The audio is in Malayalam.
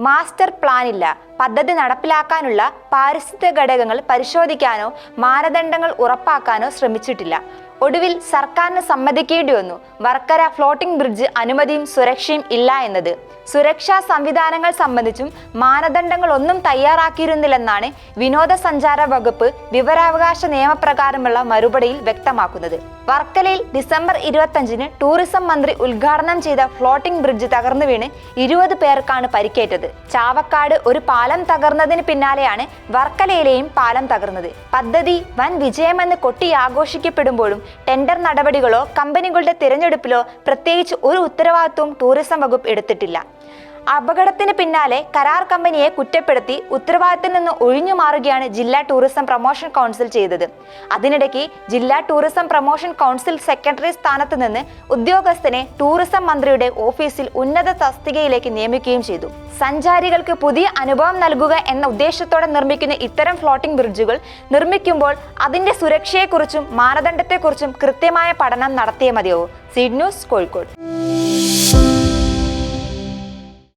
മാസ്റ്റർ പ്ലാൻ ഇല്ല പദ്ധതി നടപ്പിലാക്കാനുള്ള പാരിസ്ഥിതിക ഘടകങ്ങൾ പരിശോധിക്കാനോ മാനദണ്ഡങ്ങൾ ഉറപ്പാക്കാനോ ശ്രമിച്ചിട്ടില്ല. ഒടുവിൽ സർക്കാരിന് സമ്മതിക്കേണ്ടി വന്നു. വർക്കര ഫ്ലോട്ടിംഗ് ബ്രിഡ്ജ് അനുമതിയും സുരക്ഷയും ഇല്ല എന്നത്. സുരക്ഷാ സംവിധാനങ്ങൾ സംബന്ധിച്ചും മാനദണ്ഡങ്ങൾ ഒന്നും തയ്യാറാക്കിയിരുന്നില്ലെന്നാണ് വിനോദസഞ്ചാര വകുപ്പ് വിവരാവകാശ നിയമപ്രകാരമുള്ള മറുപടിയിൽ വ്യക്തമാക്കുന്നത്. വർക്കലയിൽ ഡിസംബർ ഇരുപത്തഞ്ചിന് ടൂറിസം മന്ത്രി ഉദ്ഘാടനം ചെയ്ത ഫ്ലോട്ടിംഗ് ബ്രിഡ്ജ് തകർന്നു വീണ് ഇരുപത് പേർക്കാണ് പരിക്കേറ്റത്. ചാവക്കാട് ഒരു പാലം തകർന്നതിന് പിന്നാലെയാണ് വർക്കലയിലെയും പാലം തകർന്നത്. പദ്ധതി വൻ വിജയമെന്ന് കൊട്ടി ആഘോഷിക്കപ്പെടുമ്പോഴും ടെൻഡർ നടപടികളോ കമ്പനികളുടെ തിരഞ്ഞെടുപ്പിലോ പ്രത്യേകിച്ച് ഒരു ഉത്തരവാദിത്വവും ടൂറിസം വകുപ്പ് എടുത്തിട്ടില്ല. അപകടത്തിന് പിന്നാലെ കരാർ കമ്പനിയെ കുറ്റപ്പെടുത്തി ഉത്തരവാദിത്തത്തിൽ നിന്ന് ഒഴിഞ്ഞു മാറുകയാണ് ജില്ലാ ടൂറിസം പ്രൊമോഷൻ കൗൺസിൽ ചെയ്തത്. അതിനിടയ്ക്ക് ജില്ലാ ടൂറിസം പ്രൊമോഷൻ കൗൺസിൽ സെക്രട്ടറി സ്ഥാനത്ത് നിന്ന് ഉദ്യോഗസ്ഥനെ ടൂറിസം മന്ത്രിയുടെ ഓഫീസിൽ ഉന്നത തസ്തികയിലേക്ക് നിയമിക്കുകയും ചെയ്തു. സഞ്ചാരികൾക്ക് പുതിയ അനുഭവം നൽകുക എന്ന ഉദ്ദേശത്തോടെ നിർമ്മിക്കുന്ന ഇത്തരം ഫ്ലോട്ടിംഗ് ബ്രിഡ്ജുകൾ നിർമ്മിക്കുമ്പോൾ അതിന്റെ സുരക്ഷയെക്കുറിച്ചും മാനദണ്ഡത്തെക്കുറിച്ചും കൃത്യമായ പഠനം നടത്തിയേ മതിയാവൂ. Seed news Kozhikode.